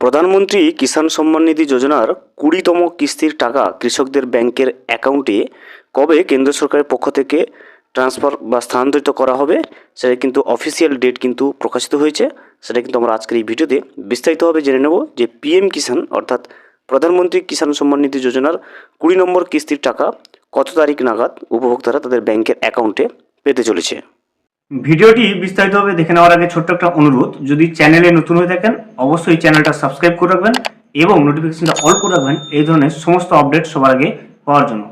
প্রধানমন্ত্রী কিষাণ সম্মান নিধি যোজনার কুড়িতম কিস্তির টাকা কৃষকদের ব্যাংকের অ্যাকাউন্টে কবে কেন্দ্র সরকারের পক্ষ থেকে ট্রান্সফার বা স্থানান্তরিত করা হবে, সেটা কিন্তু অফিসিয়াল ডেট কিন্তু প্রকাশিত হয়েছে। সেটা কিন্তু আমরা আজকের এই ভিডিওতে বিস্তারিতভাবে জেনে নেব যে পিএম কিষাণ অর্থাৎ প্রধানমন্ত্রী কিষাণ সম্মান নিধি যোজনার কুড়ি নম্বর কিস্তির টাকা কত তারিখ নাগাদ উপভোক্তারা তাদের ব্যাংকের অ্যাকাউন্টে পেতে চলেছে। ভিডিওটি বিস্তারিতভাবে দেখে নেওয়ার আগে ছোট্ট একটা অনুরোধ, যদি চ্যানেলে নতুন হয়ে থাকেন, অবশ্যই চ্যানেলটা সাবস্ক্রাইব করে রাখবেন এবং নোটিফিকেশনটা অল করে রাখবেন, এই ধরনের সমস্ত আপডেট সবার আগে পাওয়ার জন্য।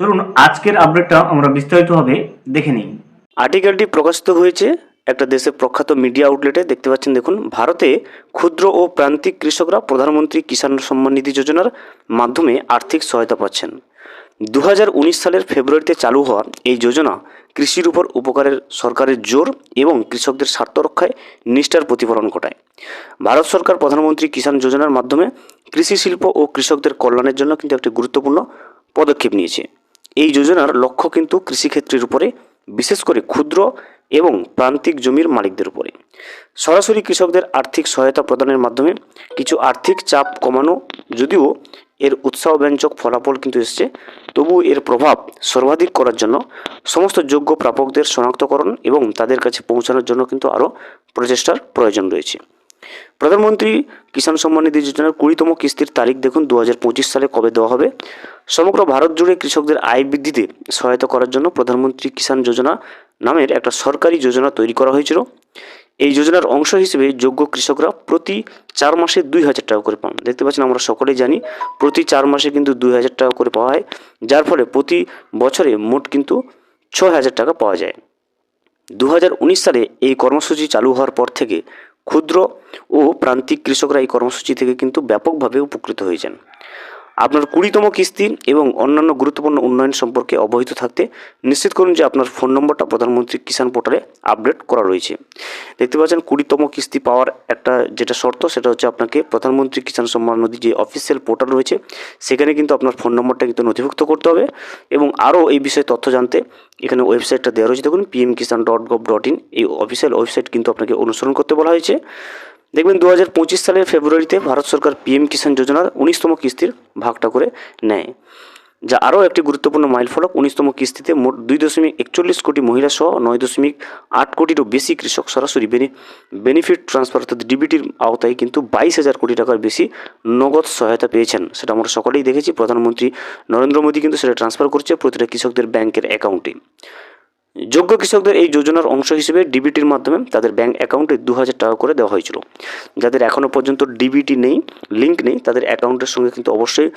চলুন, আজকের আপডেটটা আমরা বিস্তারিতভাবে দেখে নিই। আর্টিকেলটি প্রকাশিত হয়েছে একটা দেশের প্রখ্যাত মিডিয়া আউটলেটে দেখতে পাচ্ছেন দেখুন, ভারতে ক্ষুদ্র ও প্রান্তিক কৃষকরা প্রধানমন্ত্রী কিষাণ সম্মান নিধি যোজনার মাধ্যমে আর্থিক সহায়তা পাচ্ছেন। দু হাজার উনিশ সালের ফেব্রুয়ারিতে চালু হওয়া এই যোজনা কৃষির উপর উপকারের সরকারের জোর এবং কৃষকদের স্বার্থ রক্ষায় নিষ্ঠার প্রতিফলন ঘটায়। ভারত সরকার প্রধানমন্ত্রী কিষাণ যোজনার মাধ্যমে কৃষি শিল্প ও কৃষকদের কল্যাণের জন্য কিন্তু একটি গুরুত্বপূর্ণ পদক্ষেপ নিয়েছে। এই যোজনার লক্ষ্য কিন্তু কৃষিক্ষেত্রের উপরে, বিশেষ করে ক্ষুদ্র এবং প্রান্তিক জমির মালিকদের উপরে। সরাসরি কৃষকদের আর্থিক সহায়তা প্রদানের মাধ্যমে কিছু আর্থিক চাপ কমানো, যদিও এর উৎসাহব্যঞ্জক ফলাফল কিন্তু এসছে। তবু এর প্রভাব সর্বাধিক করার জন্য সমস্ত যোগ্য প্রাপকদের শনাক্তকরণ এবং তাদের কাছে পৌঁছানোর জন্য কিন্তু আরও প্রচেষ্টার প্রয়োজন রয়েছে। প্রধানমন্ত্রী কিষাণ সম্মান নিধি যোজনার কুড়িতম কিস্তির তারিখ দেখুন দু হাজার পঁচিশ সালে কবে দেওয়া হবে। সমগ্র ভারত জুড়ে কৃষকদের আয় বৃদ্ধিতে সহায়তা করার জন্য প্রধানমন্ত্রী কিষাণ যোজনা নামের একটা সরকারি যোজনা তৈরি করা হয়েছিল। এই যোজনার অংশ হিসেবে যোগ্য কৃষকরা প্রতি চার মাসে দুই হাজার টাকা করে পান। দেখতে পাচ্ছেন, আমরা সকলেই জানি প্রতি চার মাসে কিন্তু দুই হাজার টাকা করে পাওয়া হয়। যার ফলে প্রতি বছরে মোট কিন্তু ছয় হাজার টাকা পাওয়া যায়। দু হাজার উনিশ সালে এই কর্মসূচি চালু হওয়ার পর থেকে ক্ষুদ্র ও প্রান্তিক কৃষকরা এই কর্মসূচি থেকে কিন্তু ব্যাপকভাবে উপকৃত হয়েছেন। আপনার কুড়িতম কিস্তি এবং অন্যান্য গুরুত্বপূর্ণ উন্নয়ন সম্পর্কে অবহিত থাকতে নিশ্চিত করুন যে আপনার ফোন নম্বরটা প্রধানমন্ত্রী কিষাণ পোর্টালে আপডেট করা রয়েছে। দেখতে পাচ্ছেন, কুড়িতম কিস্তি পাওয়ার একটা যেটা শর্ত, সেটা হচ্ছে আপনাকে প্রধানমন্ত্রী কিষাণ সম্মান নদী যে অফিসিয়াল পোর্টাল রয়েছে, সেখানে কিন্তু আপনার ফোন নম্বরটা কিন্তু নথিভুক্ত করতে হবে এবং আরও এই বিষয়ে তথ্য জানতে এখানে ওয়েবসাইটটা দেওয়া রয়েছে। দেখুন PM Kisan dot gov dot in এই অফিসিয়াল ওয়েবসাইট কিন্তু আপনাকে অনুসরণ করতে বলা হয়েছে। দেখবেন দু হাজার পঁচিশ সালের ফেব্রুয়ারিতে ভারত সরকার পিএম কিষাণ যোজনার উনিশতম কিস্তির ভাগটা করে নেয়, যা আরও একটি গুরুত্বপূর্ণ মাইলফলক উনিশতম কিস্তিতে মোট দুই দশমিক একচল্লিশ কোটি মহিলা সহ নয় দশমিক আট কোটিরও বেশি কৃষক সরাসরি বেনি, বেনিফিট ট্রান্সফার অর্থাৎ ডিবিটির আওতায় কিন্তু বাইশ হাজার কোটি টাকার বেশি নগদ সহায়তা পেয়েছেন। সেটা আমরা সকলেই দেখেছি। প্রধানমন্ত্রী নরেন্দ্র মোদী কিন্তু সেটা ট্রান্সফার করছে প্রতিটা কৃষকদের ব্যাংকের অ্যাকাউন্টে যোগ্য কৃষকদের এই যোজনার অংশ হিসেবে ডিবিটির মাধ্যমে তাদের ব্যাংক অ্যাকাউন্টে দু হাজার টাকা করে দেওয়া হয়েছিল। যাদের এখনও পর্যন্ত ডিবিটি নেই লিঙ্ক নেই, তাদের অ্যাকাউন্টের সঙ্গে কিন্তু অবশ্যই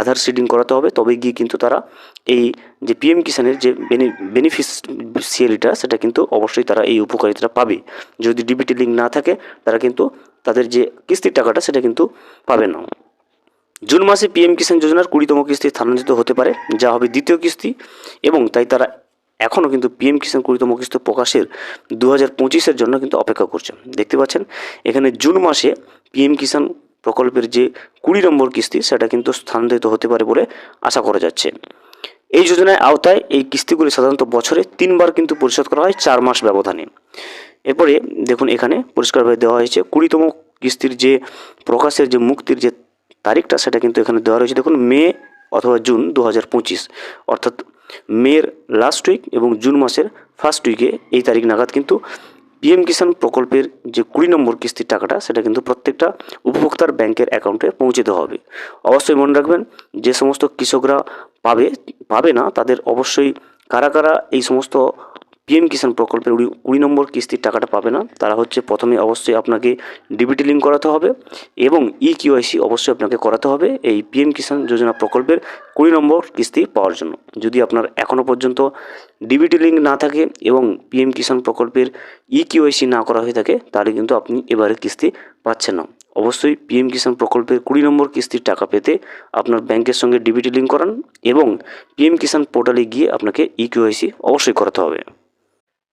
আধার সিডিং করাতে হবে। তবে গিয়ে কিন্তু তারা এই যে পিএম কিষাণের যে বেনিফিসিয়ারিটা, সেটা কিন্তু অবশ্যই তারা এই উপকারিতাটা পাবে। যদি ডিবিটি লিঙ্ক না থাকে, তারা কিন্তু তাদের যে কিস্তির টাকাটা, সেটা কিন্তু পাবে না। জুন মাসে পিএম কিষাণ যোজনার কুড়িতম কিস্তি স্থানান্তরিত হতে পারে, যা হবে দ্বিতীয় কিস্তি, এবং তাই তারা এখনও কিন্তু পিএম কিষাণ কুড়িতম কিস্তি প্রকাশের দু হাজার পঁচিশের জন্য কিন্তু অপেক্ষা করছে। দেখতে পাচ্ছেন, এখানে জুন মাসে পিএম কিষাণ প্রকল্পের যে কুড়ি নম্বর কিস্তি, সেটা কিন্তু স্থানান্তরিত হতে পারে বলে আশা করা যাচ্ছে। এই যোজনায় আওতায় এই কিস্তিগুলি সাধারণত বছরে তিনবার কিন্তু পরিশোধ করা হয় চার মাস ব্যবধানে। এরপরে দেখুন, এখানে পরিষ্কারভাবে দেওয়া হয়েছে, কুড়িতম কিস্তির যে প্রকাশের যে মুক্তির যে তারিখটা, সেটা কিন্তু এখানে দেওয়া রয়েছে। দেখুন, মে অথবা জুন দু হাজার পঁচিশ, অর্থাৎ মের লাস্ট উইক এবং জুন মাসের ফার্স্ট উইকে এই তারিখ নাগাদ কিন্তু পিএম কিষাণ প্রকল্পের যে কুড়ি নম্বর কিস্তির টাকাটা, সেটা কিন্তু প্রত্যেকটা উপভোক্তার ব্যাংকের অ্যাকাউন্টে পৌঁছে দেওয়া হবে। অবশ্যই মনে রাখবেন, যে সমস্ত কৃষকরা পাবে পাবে না, তাদের অবশ্যই কারা কারা এই সমস্ত পিএম কিষাণ প্রকল্পের কুড়ি কুড়ি নম্বর কিস্তির টাকাটা পাবে না। তারা হচ্ছে প্রথমে অবশ্যই আপনাকে ডিবিটি লিঙ্ক করাতে হবে এবং ই কিউআইসি অবশ্যই আপনাকে করাতে হবে এই পিএম কিষাণ যোজনা প্রকল্পের কুড়ি নম্বর কিস্তি পাওয়ার জন্য। যদি আপনার এখনও পর্যন্ত ডিবিটি লিঙ্ক না থাকে এবং পিএম কিষাণ প্রকল্পের ই কিউআইসি না করা হয়ে থাকে, তাহলে কিন্তু আপনি এবারে কিস্তি পাচ্ছেন না। অবশ্যই পিএম কিষাণ প্রকল্পের কুড়ি নম্বর কিস্তির টাকা পেতে আপনার ব্যাংকের সঙ্গে ডিবিটি লিঙ্ক করান এবং পিএম কিষাণ পোর্টালে গিয়ে আপনাকে ই কিউআইসি অবশ্যই করাতে হবে।